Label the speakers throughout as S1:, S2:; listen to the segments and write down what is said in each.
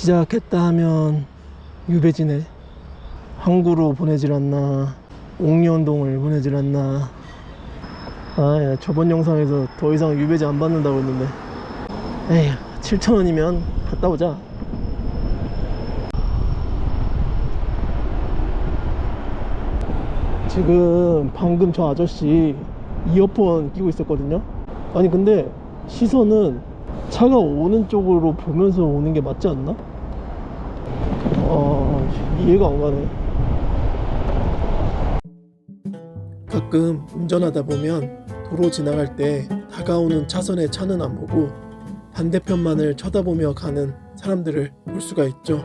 S1: 시작했다 하면 유배지네 항구로 보내질 않나 옥년동을 보내질 않나. 아 야, 저번 영상에서 더 이상 유배지 안 받는다고 했는데. 에휴 7천원이면 갔다 오자. 지금 방금 저 아저씨 이어폰 끼고 있었거든요. 아니 근데 시선은 차가 오는 쪽으로 보면서 오는 게 맞지 않나? 아 이해가 안 가네. 가끔 운전하다 보면 도로 지나갈 때 다가오는 차선의 차는 안 보고 반대편만을 쳐다보며 가는 사람들을 볼 수가 있죠.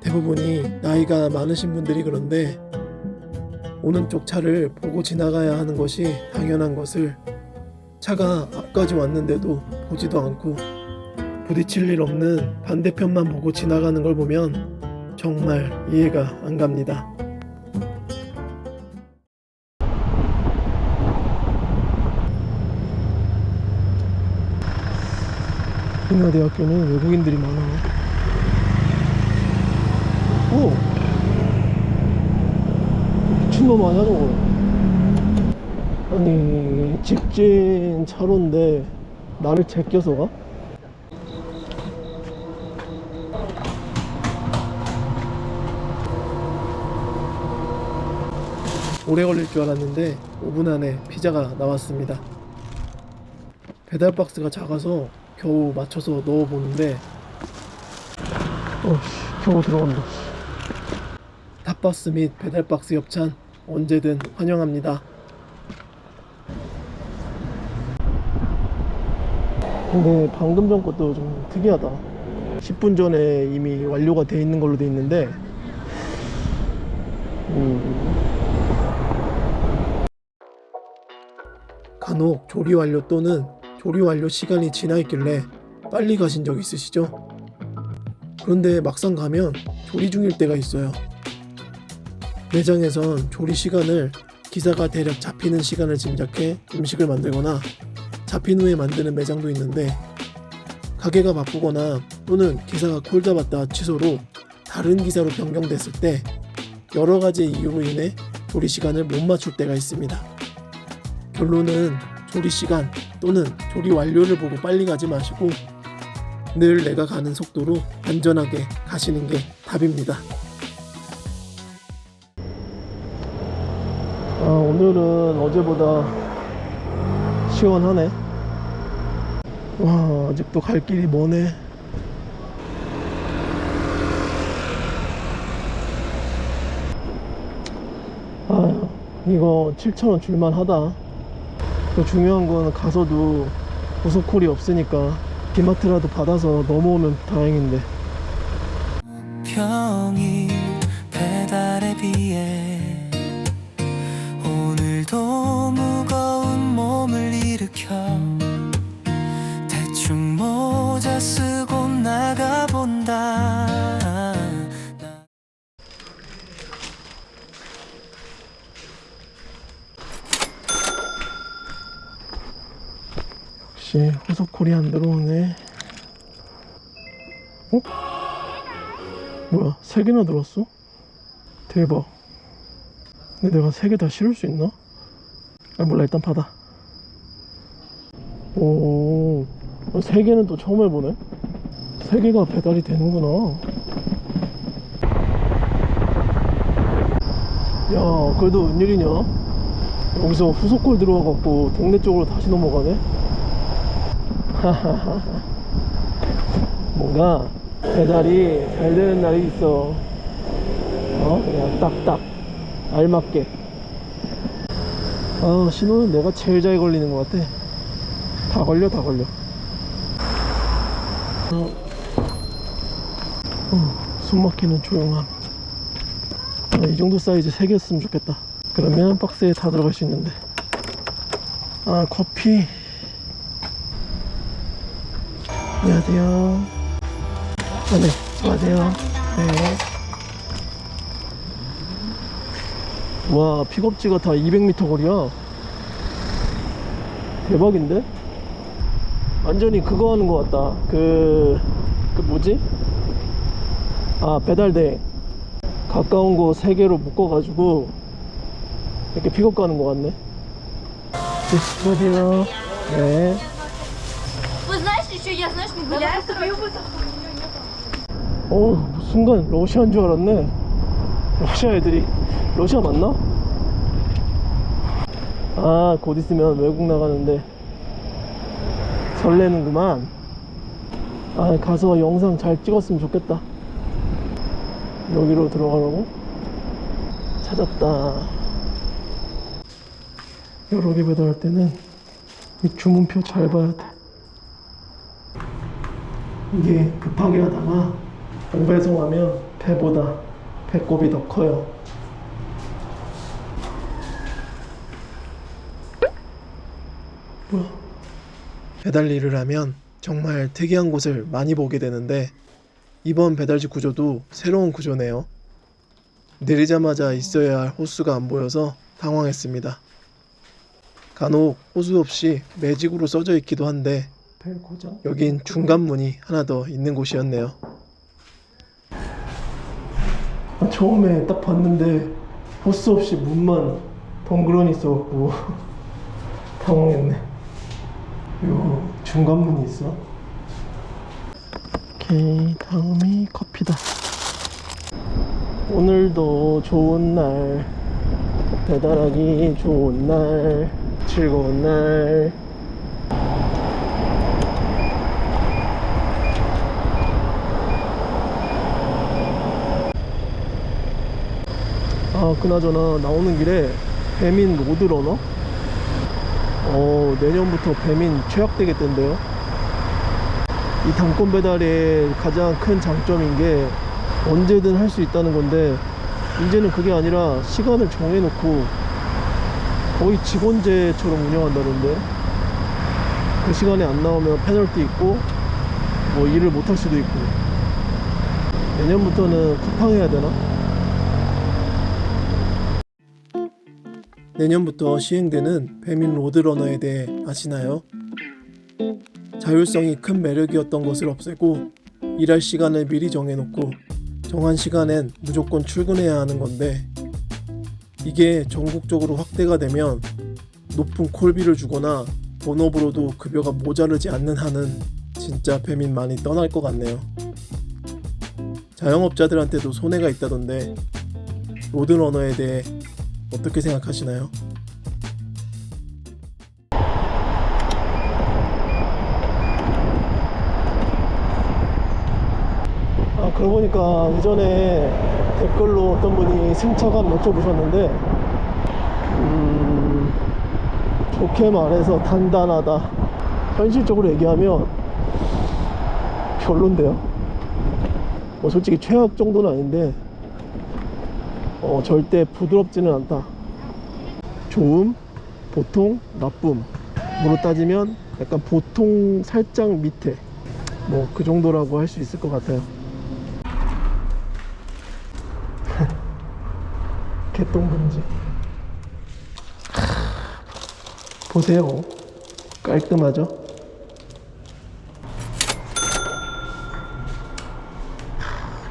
S1: 대부분이 나이가 많으신 분들이 그런데 오른쪽 차를 보고 지나가야 하는 것이 당연한 것을 차가 앞까지 왔는데도 보지도 않고 부딪힐 일 없는 반대편만 보고 지나가는 걸 보면 정말 이해가 안 갑니다. 인하대학교는 외국인들이 많아. 오! 미친놈 아니야 저거 아니 직진 차로인데 나를 제껴서 가? 오래 걸릴 줄 알았는데 5분 안에 피자가 나왔습니다 배달 박스가 작아서 겨우 맞춰서 넣어보는데 어씨 겨우 들어간다 탑버스 및 배달 박스 협찬 언제든 환영합니다. 근데 방금 전 것도 좀 특이하다. 10분 전에 이미 완료가 돼 있는 걸로 돼 있는데, 음. 간혹 조리 완료 또는 조리 완료 시간이 지나 있길래 빨리 가신 적 있으시죠? 그런데 막상 가면 조리 중일 때가 있어요. 매장에선 조리 시간을 기사가 대략 잡히는 시간을 짐작해 음식을 만들거나 잡힌 후에 만드는 매장도 있는데 가게가 바쁘거나 또는 기사가 콜 잡았다 취소로 다른 기사로 변경됐을 때 여러 가지 이유로 인해 조리 시간을 못 맞출 때가 있습니다. 결론은 조리 시간 또는 조리 완료를 보고 빨리 가지 마시고 늘 내가 가는 속도로 안전하게 가시는 게 답입니다. 아, 오늘은 어제보다 시원하네. 와, 아직도 갈 길이 머네. 아, 이거 7,000원 줄만 하다. 또 중요한 건 가서도 고속콜이 없으니까 기마트라도 받아서 넘어오면 다행인데.
S2: 평일
S1: 역시 호석콜이 안 들어오네. 어? 뭐야? 세 개나 들어왔어? 대박. 근데 내가 세개다 실을 수 있나? 아, 몰라. 일단 받아. 오, 어, 세 개는 또 처음 해보네. 세 개가 배달이 되는구나. 야, 그래도 웬일이냐? 여기서 후속골 들어와갖고 동네 쪽으로 다시 넘어가네? 뭔가 배달이 잘 되는 날이 있어. 어? 그냥 딱딱 알맞게. 아 신호는 내가 제일 잘 걸리는 것 같아. 다 걸려 다 걸려. 어, 어, 숨 막히는 조용함. 아, 이 정도 사이즈 3개였으면 좋겠다. 그러면 박스에 다 들어갈 수 있는데. 아 커피. 안녕하세요. 아, 네. 안녕하세요. 네. 와, 픽업지가 다 200m 거리야. 대박인데? 완전히 그거 하는 것 같다. 그, 그 뭐지? 아 배달대 가까운 곳세 개로 묶어가지고 이렇게 픽업 가는 것 같네. 네, 수고하세요. 네.
S3: Вы знаешь, еще я, знаешь, не гуляю.
S1: 어 순간 러시아인 줄 알았네. 러시아 애들이 러시아 맞나? 아 곧 있으면 외국 나가는데 설레는구만. 아 가서 영상 잘 찍었으면 좋겠다. 여기로 들어가라고? 찾았다. 여러 개 배달할 때는 이 주문표 잘 봐야 돼. 이게 급하게 하다가 공배송하면 배보다 배꼽이 더 커요. 뭐야? 배달 일을 하면 정말 특이한 곳을 많이 보게 되는데 이번 배달지 구조도 새로운 구조네요. 내리자마자 있어야 할 호수가 안 보여서 당황했습니다. 간혹 호수 없이 매직으로 써져 있기도 한데 여긴 중간 문이 하나 더 있는 곳이었네요. 아, 처음에 딱 봤는데 호스 없이 문만 덩그러니 있어갖고 당황했네. 요 중간 문이 있어. 오케이 다음이 커피다. 오늘도 좋은 날 배달하기 좋은 날 즐거운 날. 그나저나 나오는 길에 배민 로드러너 어 내년부터 배민 최악되겠던데요 이 단건 배달의 가장 큰 장점인 게 언제든 할 수 있다는 건데 이제는 그게 아니라 시간을 정해놓고 거의 직원제처럼 운영한다는데 그 시간에 안 나오면 페널티 있고 뭐 일을 못 할 수도 있고 내년부터는 쿠팡해야 되나? 내년부터 시행되는 배민 로드러너에 대해 아시나요? 자율성이 큰 매력이었던 것을 없애고 일할 시간을 미리 정해놓고 정한 시간엔 무조건 출근해야 하는 건데 이게 전국적으로 확대가 되면 높은 콜비를 주거나 본업으로도 급여가 모자르지 않는 한은 진짜 배민 많이 떠날 것 같네요. 자영업자들한테도 손해가 있다던데 로드러너에 대해 어떻게 생각하시나요? 아 그러고 보니까 예전에 댓글로 어떤 분이 승차감 여쭤보셨는데 음 좋게 말해서 단단하다 현실적으로 얘기하면 별론데요 뭐 솔직히 최악 정도는 아닌데 어, 절대 부드럽지는 않다. 좋음, 보통, 나쁨. 으로 따지면 약간 보통 살짝 밑에. 뭐 그 정도라고 할 수 있을 것 같아요. 개똥분지. 보세요. 깔끔하죠?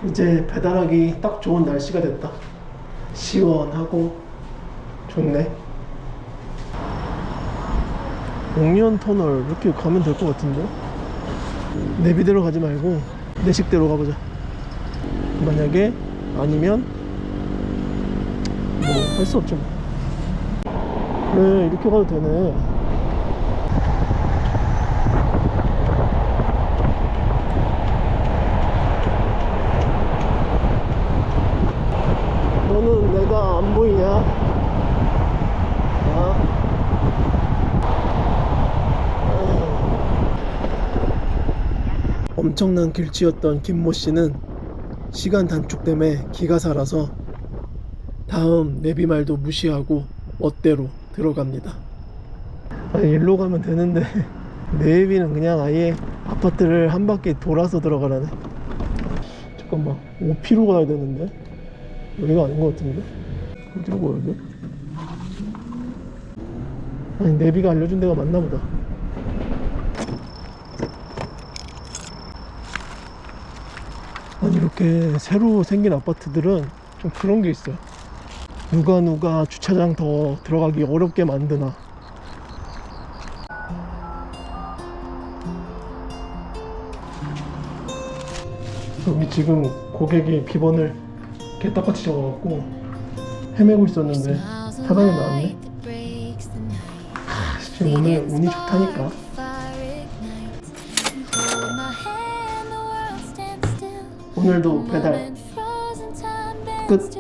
S1: 이제 배달하기 딱 좋은 날씨가 됐다. 시원하고 좋네. 옥년 터널 이렇게 가면 될 것 같은데? 내비대로 가지 말고 내 식대로 가보자. 만약에 아니면 뭐 할 수 없죠. 뭐. 그래 이렇게 가도 되네. 너는 내가 안 보이냐? 아? 엄청난 길치였던 김모 씨는 시간 단축 때문에 기가 살아서 다음 내비말도 무시하고 멋대로 들어갑니다. 아, 일로 가면 되는데 내비는 그냥 아예 아파트를 한 바퀴 돌아서 들어가라네. 잠깐만, 오피로 가야 되는데. 여기가 아닌 것 같은데? 어디로 가야 돼? 아니 내비가 알려준 데가 맞나 보다 아니 이렇게 이렇게 새로 생긴 아파트들은 좀 그런 게 있어요. 누가 누가 주차장 더 들어가기 어렵게 만드나. 여기 지금 고객이 비번을 개떡같이 적어갖고 헤매고 있었는데 사장이 나왔네. 지금 오늘 운이 좋다니까. 오늘도 배달 끝.
S4: 끝.